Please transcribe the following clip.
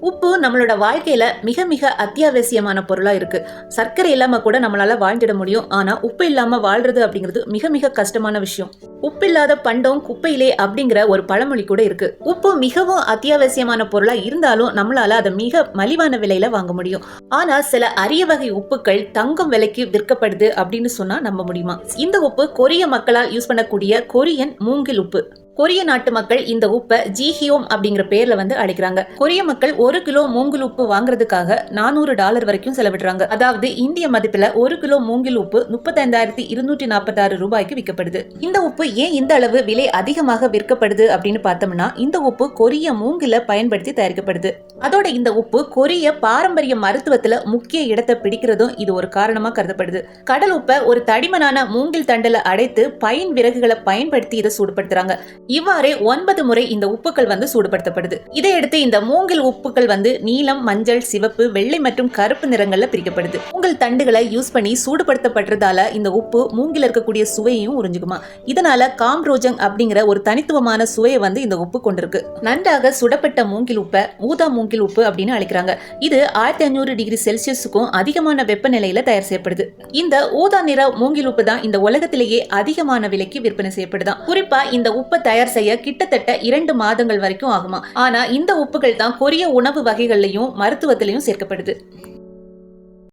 உப்பு நம்மளோட வாழ்க்கையில மிக மிக அத்தியாவசியமான பொருளா இருக்கு. சர்க்கரை இல்லாம கூட நம்மளால வாழ்ந்துட முடியும். ஆனா உப்பு இல்லாம வாழ்றது அப்படிங்கிறது மிக மிக கஷ்டமான விஷயம். உப்பில்லாத பண்டம் குப்பையிலே அப்படிங்கிற ஒரு பழமொழி கூட இருக்கு. உப்பு மிகவும் அத்தியாவசியமான பொருளா இருந்தாலும் நம்மளால அதை மிக மலிவான விலையில வாங்க முடியும். ஆனா சில அரிய வகை உப்புக்கள் தங்கம் விலைக்கு விற்கப்படுது அப்படின்னு சொன்னா நம்ப முடியுமா? இந்த உப்பு கொரிய மக்களால் யூஸ் பண்ணக்கூடிய கொரியன் மூங்கில் உப்பு. கொரிய நாட்டு மக்கள் இந்த உப்பை ஜிஹியோம் அப்படிங்கிற பேர்ல வந்து அழைக்கிறாங்க. கொரிய மக்கள் ஒரு கிலோ மூங்கில் உப்பு வாங்குறதுக்காக நானூறு டாலர் வரைக்கும் செலவிடுறாங்க. அதாவது இந்திய மதிப்புல ஒரு கிலோ மூங்கில் உப்பு முப்பத்தைந்தாயிரத்தி இருநூற்றி நாற்பத்தாறு ரூபாய்க்கு விற்கப்படுது. இந்த உப்பு ஏன் இந்த அளவு விலை அதிகமாக விற்கப்படுது அப்படின்னு பார்த்தோம்னா இந்த உப்பு கொரிய மூங்கில பயன்படுத்தி தயாரிக்கப்படுது. அதோட இந்த உப்பு கொரிய பாரம்பரிய மருத்துவத்துல முக்கிய இடத்தை பிடிக்கிறதும் இது ஒரு காரணமா கருதப்படுது. கடல் உப்பை ஒரு தடிமனான மூங்கில் தண்டல அடைத்து பைன் விறகுகளை பயன்படுத்தி இதை சூடுபடுத்துறாங்க. இவ்வாறே ஒன்பது முறை இந்த உப்புக்கள் வந்து சூடுபடுத்தப்படுது. இதையடுத்து இந்த மூங்கில் உப்புக்கள் வந்து நீலம் மஞ்சள் சிவப்பு வெள்ளை மற்றும் கருப்பு நிறங்கள்ல பிரிக்கப்படுது. உங்கள் தண்டுகளை யூஸ் பண்ணி சூடுபடுத்தப்படுறதால இந்த உப்பு மூங்கில் இருக்கக்கூடிய சுவையையும் உறிஞ்சுக்குமா. இதனால காம்ரோஜங் அப்படிங்கிற ஒரு தனித்துவமான சுவையை வந்து இந்த உப்பு கொண்டிருக்கு. நன்றாக சுடப்பட்ட மூங்கில் உப்பை ஊதா மூங்கில் உப்பு அப்படின்னு அழைக்கிறாங்க. இது ஆயிரத்தி ஐநூறு டிகிரி செல்சியஸுக்கும் அதிகமான வெப்பநிலையில தயார் செய்யப்படுது. இந்த ஊதா நிற மூங்கில் உப்பு தான் இந்த உலகத்திலேயே அதிகமான விலைக்கு விற்பனை செய்யப்படுதான். குறிப்பா இந்த உப்பை தயார் செய்ய கிட்டத்தட்ட இரண்டு மாதங்கள் வரைக்கும் ஆகுமா. ஆனா இந்த உப்புகள் தான் கொரிய உணவு வகைகள்லையும் மருத்துவத்திலையும் சேர்க்கப்படுது.